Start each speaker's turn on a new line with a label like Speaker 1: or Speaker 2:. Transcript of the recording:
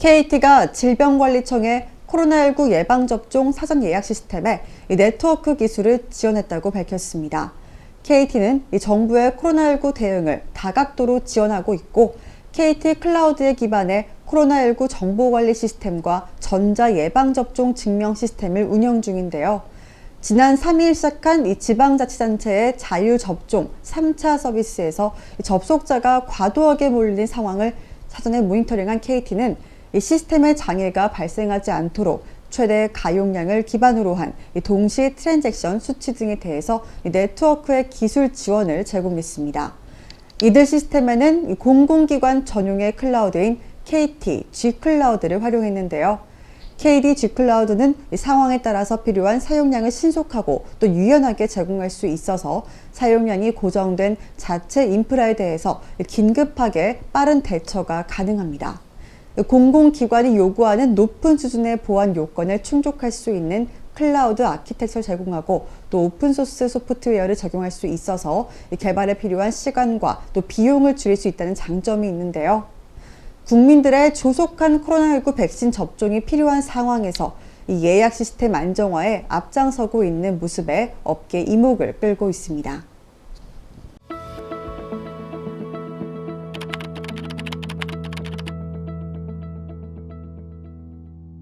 Speaker 1: KT가 질병관리청에 코로나19 예방접종 사전 예약 시스템에 이 네트워크 기술을 지원했다고 밝혔습니다. KT는 이 정부의 코로나19 대응을 다각도로 지원하고 있고 KT 클라우드에 기반해 코로나19 정보관리 시스템과 전자 예방접종 증명 시스템을 운영 중인데요. 지난 3일 시작한 이 지방자치단체의 자유접종 3차 서비스에서 이 접속자가 과도하게 몰리는 상황을 사전에 모니터링한 KT는 이 시스템의 장애가 발생하지 않도록 최대 가용량을 기반으로 한이 동시 트랜잭션 수치 등에 대해서 이 네트워크의 기술 지원을 제공했습니다. 이들 시스템에는 이 공공기관 전용의 클라우드인 KT G 클라우드를 활용했는데요. KD G 클라우드는 이 상황에 따라서 필요한 사용량을 신속하고 또 유연하게 제공할 수 있어서 사용량이 고정된 자체 인프라에 대해서 긴급하게 빠른 대처가 가능합니다. 공공기관이 요구하는 높은 수준의 보안 요건을 충족할 수 있는 클라우드 아키텍처를 제공하고 또 오픈소스 소프트웨어를 적용할 수 있어서 이 개발에 필요한 시간과 또 비용을 줄일 수 있다는 장점이 있는데요. 국민들의 조속한 코로나19 백신 접종이 필요한 상황에서 이 예약 시스템 안정화에 앞장서고 있는 모습에 업계 이목을 끌고 있습니다.